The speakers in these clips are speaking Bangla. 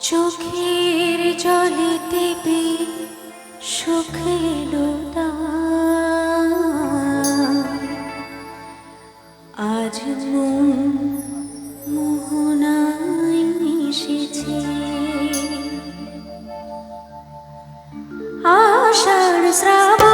চোখের জলেতে বে সুখের আজ মন আষাঢ় শ্রাবণ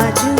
you